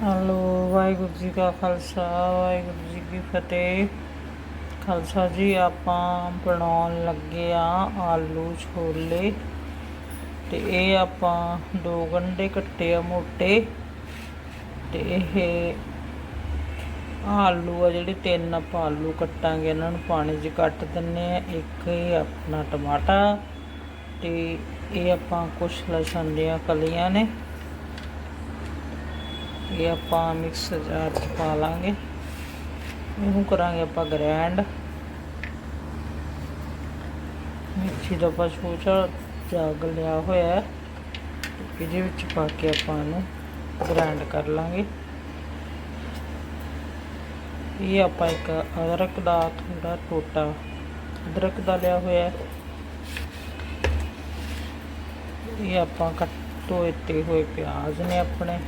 Hello, Waheguru ji ਕਾ ਖਾਲਸਾ, ਵਾਹਿਗੁਰੂ ਜੀ ਕੀ ਫਤਿਹ। ਖਾਲਸਾ ਜੀ, ਆਪਾਂ ਬਣਾਉਣ ਲੱਗੇ ਆ ਆਲੂ ਛੋਲੇ ਤੇ ਇਹ ਆਪਾਂ ਦੋ ਗੰਢੇ ਕੱਟੇ ਆ ਮੋਟੇ ਤੇ ਇਹ ਆਲੂ ਆ ਜਿਹੜੇ ਤਿੰਨ ਆਪਾਂ ਆਲੂ ਕੱਟਾਂਗੇ, ਇਹਨਾਂ ਨੂੰ ਪਾਣੀ 'ਚ ਕੱਟ ਦਿੰਨੇ ਆ ਇੱਕ ਇਹ ਆਪਣਾ ਟਮਾਟਰ ਤੇ ਇਹ ਆਪਾਂ ਕੁਛ ਲਸਣ ਦੀਆਂ ਕਲੀਆਂ ਨੇ। ਇਹ ਆਪਾਂ ਮਿਕਸ ਜਾਰ ਚ ਪਾ ਲਾਂਗੇ। ਇਹਨੂੰ ਕਰਾਂਗੇ ਆਪਾਂ ਗ੍ਰੈਂਡ ਮਿਕਸੀ ਦਾ ਆਪਾਂ ਛੋਟਾ ਜੱਗ ਲਿਆ ਹੋਇਆ ਹੈ। ਇਹਦੇ ਵਿੱਚ ਪਾ ਕੇ ਆਪਾਂ ਇਹਨੂੰ ਗ੍ਰੈਂਡ ਕਰ ਲਾਂਗੇ। ਇਹ ਆਪਾਂ ਇੱਕ ਅਦਰਕ ਦਾ ਥੋੜਾ ਟੋਟਾ ਅਦਰਕ ਦਾ ਲਿਆ ਹੋਇਆ ਇਹ ਆਪਾਂ ਕੱਟੋ ਇੱਤੇ ਹੋਏ ਪਿਆਜ਼ ਨੇ ਆਪਣੇ।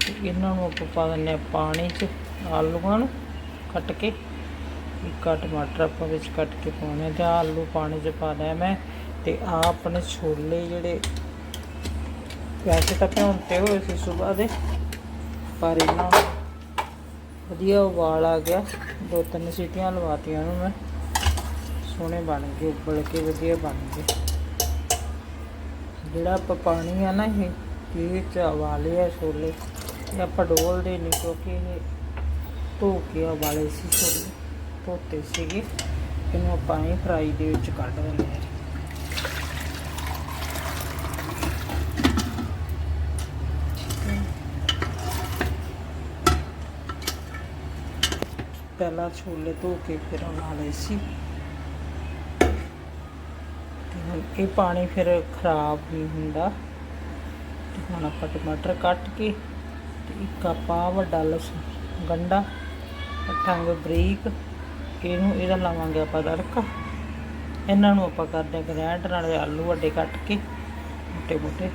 ਠੀਕ ਇਹਨਾਂ ਨੂੰ ਆਪਾਂ ਪਾ ਦਿੰਦੇ ਹਾਂ ਪਾਣੀ 'ਚ, ਆਲੂਆਂ ਨੂੰ ਕੱਟ ਕੇ। ਇੱਕ ਟਮਾਟਰ ਆਪਾਂ ਵਿੱਚ ਕੱਟ ਕੇ ਪਾਉਣੇ ਆ ਤੇ ਆਲੂ ਪਾਣੀ 'ਚ ਪਾ ਦਿਆ ਮੈਂ। ਤੇ ਆ ਆਪਣੇ ਛੋਲੇ ਜਿਹੜੇ ਵੈਸੇ ਤਾਂ ਭਿਉਂਤੇ ਹੋਏ ਸੀ ਸਵੇਰ ਦੇ, ਪਰ ਇਹਨਾਂ ਵਧੀਆ ਉਬਾਲ ਆ ਗਿਆ। ਦੋ ਤਿੰਨ ਸੀਟੀਆਂ ਲਵਾਤੀਆਂ ਉਹਨੂੰ ਮੈਂ। ਸੋਹਣੇ ਬਣ ਗਏ, ਉਬਲ ਕੇ ਵਧੀਆ ਬਣ ਗਏ। ਜਿਹੜਾ ਆਪਾਂ ਪਾਣੀ ਆ ਨਾ ਇਹ ਇਹ ਚ ਉਬਾਲੇ ਆ ਛੋਲੇ, ਇਹ ਆਪਾਂ ਡੋਲਦੇ ਨਹੀਂ ਕਿਉਂਕਿ ਇਹ ਧੋ ਕੇ ਉਬਾਲੇ ਸੀ ਛੋਲੇ, ਧੋਤੇ ਸੀਗੇ, ਇਹਨੂੰ ਆਪਾਂ ਹੀ ਫਰਾਈ ਦੇ ਵਿੱਚ ਕੱਢ ਦਿੰਦੇ ਹਾਂ ਪਹਿਲਾਂ ਛੋਲੇ ਧੋ ਕੇ ਫਿਰ ਉਬਾਲੇ ਸੀ ਤੇ ਹੁਣ ਇਹ ਪਾਣੀ ਫਿਰ ਖਰਾਬ ਨਹੀਂ ਹੁੰਦਾ। ਤੇ ਹੁਣ ਆਪਾਂ ਟਮਾਟਰ ਕੱਟ ਕੇ ਤੇ ਇੱਕ ਆਪਾਂ ਵੱਡਾ ਲਸਣ, ਗੰਡਾ ਠੰਗ ਬਰੀਕ, ਇਹਨੂੰ ਇਹਦਾ ਲਾਵਾਂਗੇ ਆਪਾਂ ਤੜਕਾ। ਇਹਨਾਂ ਨੂੰ ਆਪਾਂ ਕਰਦੇ ਗ੍ਰੈਂਡ, ਨਾਲ ਆਲੂ ਵੱਡੇ ਕੱਟ ਕੇ ਮੋਟੇ ਮੋਟੇ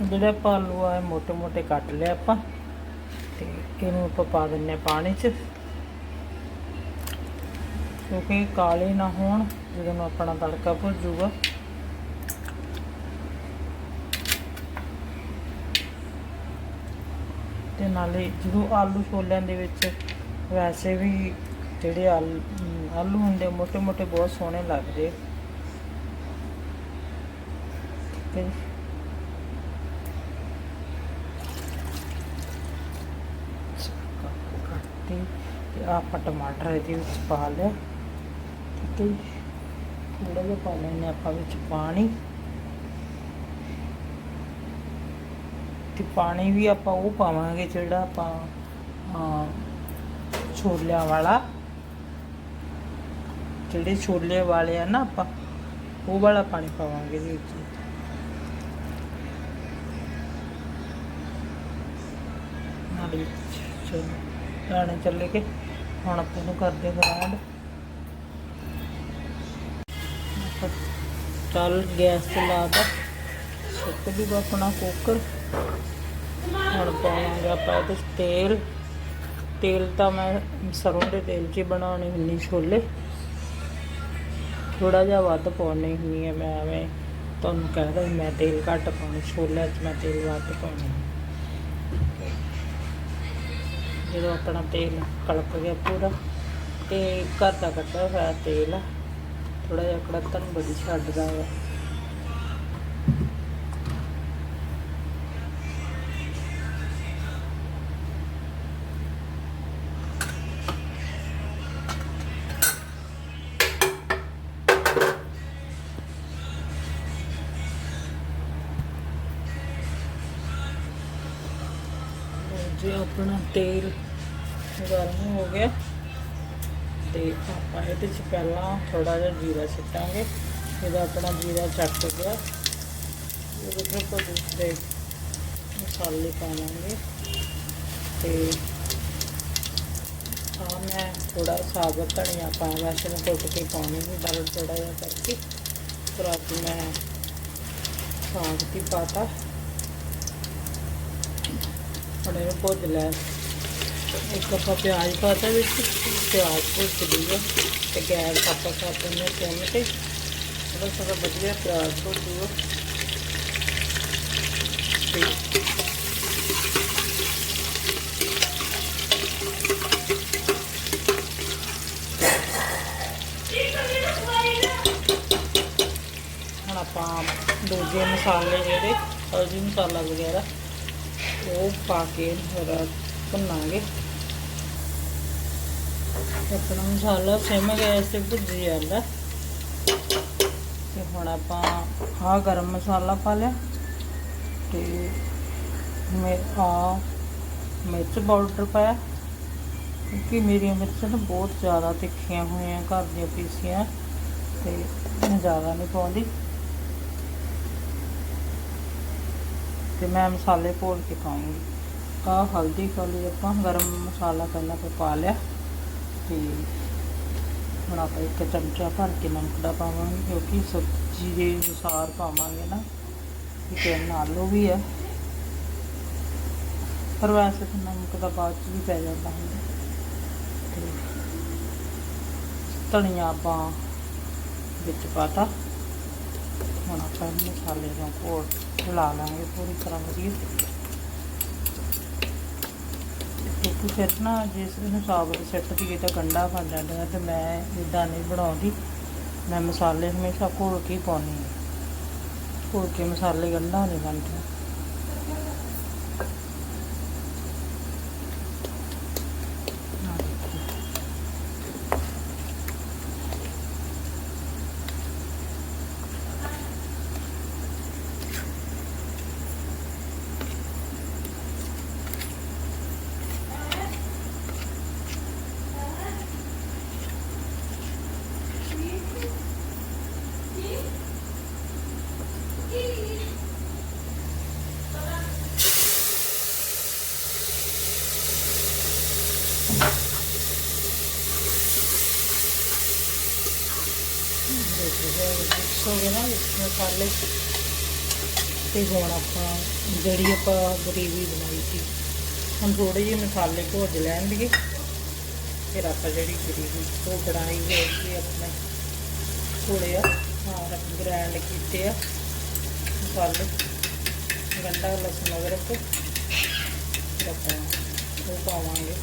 ਜਿਹੜੇ ਆਪਾਂ ਆਲੂ ਆ ਮੋਟੇ ਮੋਟੇ ਕੱਟ ਲਿਆ ਆਪਾਂ। ਤੇ ਇਹਨੂੰ ਆਪਾਂ ਪਾ ਦਿੰਨੇ ਪਾਣੀ 'ਚ। ਕਿਉਂਕਿ ਕਾਲੇ ਨਾ ਹੋਣ, ਜਦੋਂ ਆਪਣਾ ਤੜਕਾ ਭੁੱਜੂਗਾ। ਤੇ ਨਾਲੇ ਜਦੋਂ ਆਲੂ ਛੋਲਿਆਂ ਦੇ ਵਿੱਚ, ਵੈਸੇ ਵੀ ਜਿਹੜੇ ਆਲੂ ਹੁੰਦੇ ਮੋٹے ਮੋٹے ਬਹੁਤ ਸੋਹਣੇ ਲੱਗਦੇ। ਤੇ ਆਪਾਂ ਟਮਾਟਰ ਇਹਦੇ ਵਿੱਚ ਪਾ ਲਿਆ। ਠੀਕ ਹੈ ਜੀ। ਥੋੜਾ ਜਿਹਾ ਪਾ ਲੈਣੇ ਆਪਾਂ ਵਿੱਚ ਪਾਣੀ। ਤੇ ਪਾਣੀ ਵੀ ਆਪਾਂ ਉਹ ਪਾਵਾਂਗੇ ਜਿਹੜਾ ਆਪਾਂ ਛੋਲਿਆਂ ਵਾਲਾ। ਜਿਹੜੇ ਛੋਲੇ ਵਾਲੇ ਆ ਨਾ ਆਪਾਂ, ਉਹ ਵਾਲਾ ਪਾਣੀ ਪਾਵਾਂਗੇ ਇਹਦੇ ਵਿੱਚ। ਨਾਲੇ ਚਲੋ, ਦਾਣੇ ਚੱਲੇ ਕੇ, ਹੁਣ ਆਪਾਂ ਨੂੰ ਕਰਦੇ ਗਰਾਂਡ ਚੱਲ ਗੈਸ ਤੇ ਲਾਤਾ ਸੁੱਕ ਵੀ ਆਪਣਾ ਕੁੱਕਰ ਹੁਣ ਪਾਵਾਂਗੇ ਆਪਾਂ ਇਹਦੇ 'ਚ ਤੇਲ। ਤੇਲ ਤਾਂ ਮੈਂ ਸਰੋਂ ਦੇ ਤੇਲ 'ਚ ਹੀ ਬਣਾਉਣੇ ਹੁੰਨੀ ਛੋਲੇ। ਥੋੜਾ ਜਿਹਾ ਵੱਧ ਪਾਉਣੀ ਹੁੰਨੀ ਹੈ ਮੈਂ ਐਵੇਂ। ਤੁਹਾਨੂੰ ਕਹਿਦਾ ਮੈਂ ਤੇਲ ਘੱਟ ਪਾਉਣੀ, ਛੋਲਿਆਂ 'ਚ ਮੈਂ ਤੇਲ ਵੱਧ ਪਾਉਣੀ। ਜਦੋਂ ਆਪਣਾ ਤੇਲ ਕਲਪ ਗਿਆ ਪੂਰਾ, ਤੇ ਘਰ ਦਾ ਕੱਢਿਆ ਹੋਇਆ ਤੇਲ। ਆ ਥੋੜਾ ਜਿਹਾ ਕੜਕਣ ਬੜੀ ਛੱਡਦਾ ਹੈ ਜੇ ਆਪਣਾ ਤੇਲ ਗਰਮ ਹੋ ਗਿਆ ਤੇ ਆਪਾਂ ਇਹਦੇ ਚ ਪਹਿਲਾਂ ਥੋੜਾ ਜਿਹਾ ਜੀਰਾ ਸਿੱਟਾਂਗੇ ਇਹਦਾ ਆਪਣਾ ਜੀਰਾ ਚੱਕ ਗਿਆ ਉਹਦੇ ਵਿੱਚ ਆਪਾਂ ਦੂਸਰੇ ਮਸਾਲੇ ਪਾਵਾਂਗੇ। ਤੇ ਆ ਮੈਂ ਥੋੜਾ ਸਾਬਤ ਧਨੀਆ ਪਾਇਆ ਵੈਸੇ ਮੈਂ ਕੁੱਟ ਕੇ ਪਾਉਣੀ ਨਹੀਂ ਡਰ ਥੋੜਾ ਜਿਹਾ ਕਰਕੇ। ਪਰ ਅੱਜ ਮੈਂ ਸਾਗ ਦੀ ਪਾਤਾ। ਹੁਣ ਇਹਨੂੰ ਭੁੱਜ ਲੈ ਇੱਕ ਆਪਾਂ ਪਿਆਜ਼ ਪਾਤਾ ਵਿੱਚ, ਪਿਆਜ਼ ਭੁੱਜ ਗਈ ਹੈ ਤੇ ਗੈਸ ਆਪਾਂ ਕਰ ਦਿੰਦੇ ਹਾਂ ਸਿਮ ਤੇ ਥੋੜਾ ਥੋੜਾ ਵਧੀਆ ਪਿਆਜ਼ ਹੋ ਜੂਗਾ ਹੁਣ ਆਪਾਂ ਦੂਜੇ ਮਸਾਲੇ ਜਿਹੜੇ ਹਲਦੀ ਮਸਾਲਾ ਵਗੈਰਾ, ਉਹ ਪਾ ਕੇ ਫਿਰ ਭੁੰਨਾਂਗੇ। ਆਪਣਾ ਮਸਾਲਾ ਸਿਮ ਗੈਸ ਤੇ ਭੁੱਜੀ ਜਾਂਦਾ। ਤੇ ਹੁਣ ਆਪਾਂ ਆਹ ਗਰਮ ਮਸਾਲਾ ਪਾ ਲਿਆ। ਤੇ ਮੈਂ ਆ ਮਿਰਚ ਪਾਊਡਰ ਪਾਇਆ। ਕਿਉਂਕਿ ਮੇਰੀਆਂ ਮਿਰਚਾਂ ਨਾ ਬਹੁਤ ਜ਼ਿਆਦਾ ਤਿੱਖੀਆਂ ਹੋਈਆਂ ਘਰ ਦੀਆਂ ਪੀਸੀਆਂ। ਤੇ ਮੈਂ ਜ਼ਿਆਦਾ ਨਹੀਂ ਪਾਉਂਦੀ। ਤੇ ਮੈਂ ਮਸਾਲੇ ਭੋਲ ਕੇ ਪਾਉਂਗੀ। ਆ ਹਲਦੀ ਕਾਲੀ ਆਪਾਂ ਗਰਮ ਮਸਾਲਾ ਪਹਿਲਾਂ ਪਾ ਪਾ ਲਿਆ ਤੇ ਹੁਣ ਆਪਾਂ ਇੱਕ ਚਮਚਾ ਭਰ ਕੇ ਨਮਕ ਦਾ ਪਾਵਾਂਗੇ ਕਿਉਂਕਿ ਸਬਜ਼ੀ ਦੇ ਅਨੁਸਾਰ ਪਾਵਾਂਗੇ ਨਾ ਕਿ ਆਲੂ ਵੀ ਹੈ ਪਰ ਵੈਸੇ ਤਾਂ ਨਮਕ ਦਾ ਬਾਅਦ ਚ ਵੀ ਪੈ ਜਾਂਦਾ ਹੁੰਦਾ। ਤੇ ਧਨੀਆ ਆਪਾਂ ਵਿੱਚ ਪਾਤਾ। ਹੁਣ ਆਪਾਂ ਮਸਾਲੇ ਨੂੰ ਕੋਲ ਲਾ ਲਾਂਗੇ ਪੂਰੀ ਤਰ੍ਹਾਂ ਵਧੀਆ। ਕਿਉਂਕਿ ਫਿਰ ਨਾ ਜਿਸ ਨੂੰ ਸਾਬਤ ਸਿੱਟ ਦੀਏ ਤਾਂ ਗੰਡਾ ਬਣ ਜਾਂਦਾ ਹੈ ਤੇ ਮੈਂ ਇਦਾਂ ਨਹੀਂ ਬਣਾਉਂਦੀ। ਮੈਂ ਮਸਾਲੇ ਹਮੇਸ਼ਾ ਘੋਲ ਕੇ ਹੀ ਪਾਉਂਦੀ ਹਾਂ। ਘੋਲ ਕੇ ਮਸਾਲੇ ਗੰਡਾ ਨਹੀਂ ਬਣਦਾ। ਮਿਕਸ ਨਾ ਵਿੱਚ ਮਸਾਲੇ ਤੇ ਹੁਣ ਆਪਾਂ ਜਿਹੜੀ ਆਪਾਂ ਗਰੇਵੀ ਬਣਾਈ ਸੀ, ਹੁਣ ਥੋੜੇ ਜਿਹੇ ਮਸਾਲੇ ਭੁੱਜ ਲੈਣਗੇ। ਫਿਰ ਆਪਾਂ ਜਿਹੜੀ ਗਰੇਵੀ ਉਹ ਬਣਾਈ ਹੋਈ ਸੀ ਆਪਣੇ ਥੋੜੇ ਆ ਹਾਂ ਗ੍ਰੈਂਡ ਕੀਤੇ ਆ, ਮਸਾਲੇ, ਗੰਡਾ, ਲਸਣ, ਅਦਰਕ। ਫਿਰ ਆਪਾਂ ਉਹ ਪਾਵਾਂਗੇ।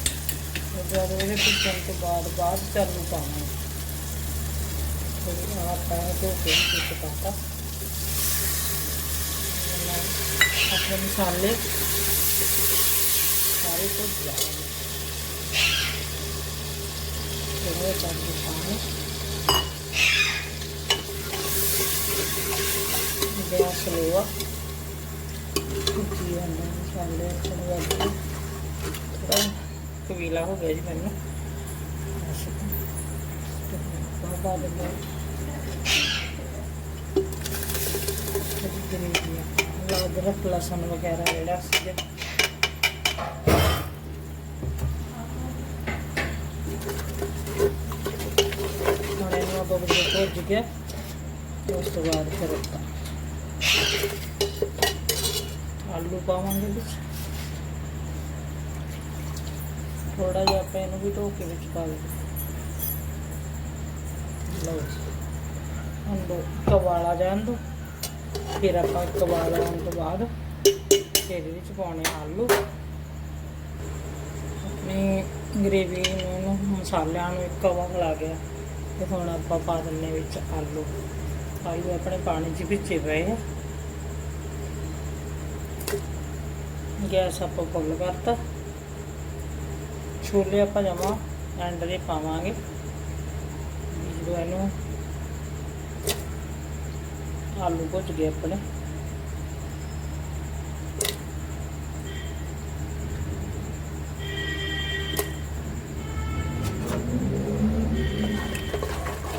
ਜਦੋਂ ਜਦ ਉਹਦੇ ਭੁੱਜਣ ਤੋਂ ਬਾਅਦ ਬਾਅਦ ਚ ਆਲੂ ਪਾਵਾਂਗੇ। ਥੋੜੀ ਆਪਾਂ ਧੋ ਕੇ ਵਿੱਚ ਪਾਤਾ ਆਪਣੇ ਮਸਾਲੇ ਸਾਰੇ ਤੋਂ ਜਾਣਗੇ ਥੋੜਾ ਚਾਹੀ ਪਾਣੀ ਗੈਸ ਸਲੋ ਆ ਕੁੱਤੀ ਅੰਦਰ ਮਸਾਲੇ ਆਪਣੇ ਵਾਲੀ ਥੋੜਾ ਕਵੀਲਾ ਹੋ ਗਿਆ ਜੀ ਮੈਨੂੰ ਬਸ ਬਹੁਤ ਬਾਅਦ ਆ। ਅਦਰਕ ਲਸਣ ਵਗੈਰਾ ਜਿਹੜਾ ਸੀਗਾ। ਹੁਣ ਇਹਨੂੰ ਆਪਾਂ ਵਧੀਆ ਭੁੱਜ ਗਿਆ ਉਸ ਤੋਂ ਬਾਅਦ ਫਿਰ ਆਪਾਂ ਆਲੂ ਪਾਵਾਂਗੇ ਵਿੱਚ। ਥੋੜਾ ਜਿਹਾ ਆਪਾਂ ਇਹਨੂੰ ਵੀ ਧੋ ਕੇ ਵਿੱਚ ਪਾ ਲਓ ਲਓ ਹੁਣ ਦੋ ਕਵਾਲਾ ਜਾਣ ਦੋ। ਫਿਰ ਆਪਾਂ ਕਵਾਲਾ ਆਉਣ ਤੋਂ ਬਾਅਦ ਫਿਰ ਇਹਦੇ ਵਿੱਚ ਪਾਉਣੇ ਆਲੂ। ਆਪਣੀ ਗਰੇਵੀ ਨੂੰ ਇਹਨੂੰ ਮਸਾਲਿਆਂ ਨੂੰ ਇੱਕ ਕਵਾ ਲਾ ਗਿਆ ਤੇ ਹੁਣ ਆਪਾਂ ਪਾ ਦਿੰਨੇ ਵਿੱਚ ਆਲੂ। ਆਲੂ ਆਪਣੇ ਪਾਣੀ 'ਚ ਭਿੱਜੇ ਪਏ ਆ। ਗੈਸ ਆਪਾਂ ਫੁੱਲ ਕਰਤਾ। ਛੋਲੇ ਆਪਾਂ ਜਮਾ ਐਂਡ ਦੇ ਪਾਵਾਂਗੇ। ਜਦੋਂ ਇਹਨੂੰ। ਆਲੂ ਭੁੱਜ ਗਏ ਆਪਣੇ।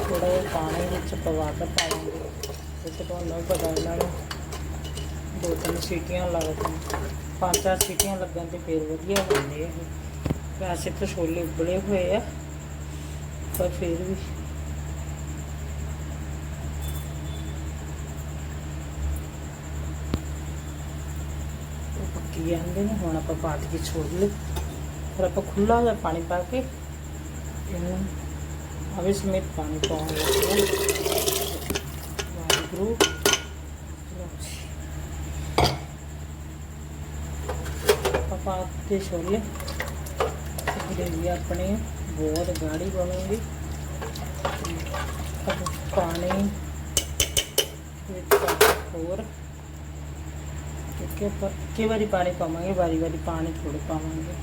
ਥੋੜਾ ਜਿਹਾ ਪਾਣੀ ਵਿੱਚ ਪਵਾ ਕੇ ਪਾਵਾਂਗੇ। ਤੇ ਤੁਹਾਨੂੰ ਪਤਾ ਇਹਨਾਂ ਨੂੰ। ਦੋ ਤਿੰਨ ਸੀਟੀਆਂ ਲੱਗਦੀਆਂ ਪੰਜ ਚਾਰ ਸੀਟੀਆਂ ਲੱਗਣ ਤੇ ਫੇਰ ਵਧੀਆ ਬਣਦੇ ਆ ਇਹ। ਵੈਸੇ ਤਾਂ ਛੋਲੇ ਉਬਲੇ ਹੋਏ ਆ, ਪਰ ਫੇਰ ਵੀ ਉਹ ਪੱਕੀ ਜਾਂਦੇ ਨੇ, ਹੁਣ ਆਪਾਂ ਪਾ ਕੇ ਛੋਲੇ ਫਿਰ ਆਪਾਂ ਖੁੱਲਾ ਜਿਹਾ ਪਾਣੀ ਪਾ ਕੇ ਇਹਨੂੰ ਅਵੇ ਸਮੇਤ ਪਾਣੀ ਪਾਉਣ ਲੱਗੇ ਥਰੂ ਪਾਪਾ ਤੇ ਛੋਲੇ ਗ੍ਰੇਵੀ ਆਪਣੀ ਬਹੁਤ ਗਾੜੀ ਬਣੂਗੀ। ਪਾਣੀ ਵਿੱਚ ਹੋਰ ਕੇ ਕਿ ਕਈ ਵਾਰੀ ਪਾਣੀ ਪਾਵਾਂਗੇ, ਵਾਰੀ ਵਾਰੀ ਪਾਣੀ ਥੋੜਾ ਪਾਵਾਂਗੇ।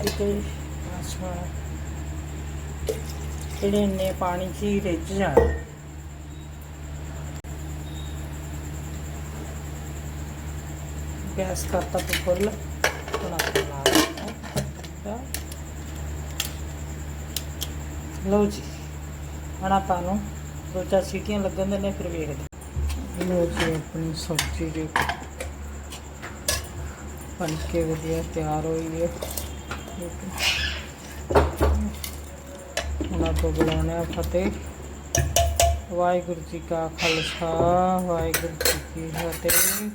ਇੱਕ ਅੱਛਾ। ਜਿਹੜੇ ਨੇ ਪਾਣੀ 'ਚ ਹੀ ਰਿੱਝ ਜਾਣਾ। ਗੈਸ ਕਰਤਾ ਤੂੰ ਫੁੱਲ ਹੁਣ ਆਪਾਂ ਲਓ ਜੀ। ਹੁਣ ਆਪਾਂ ਨੂੰ ਦੋ ਚਾਰ ਸੀਟੀਆਂ ਲੱਗਣ ਦੇ ਨੇ, ਫਿਰ ਵੇਖਦੇ ਲਓ ਜੀ, ਆਪਣੀ ਸਬਜ਼ੀ ਜੀ ਬਣ ਕੇ ਵਧੀਆ ਤਿਆਰ ਹੋਈ ਹੈ। ਹੁਣ ਆਪਾਂ ਬੁਲਾਉਣੇ ਆ ਫਤਿਹ। ਵਾਹਿਗੁਰੂ ਜੀ ਕਾ ਖਾਲਸਾ, ਵਾਹਿਗੁਰੂ ਜੀ ਕੀ ਫਤਿਹ।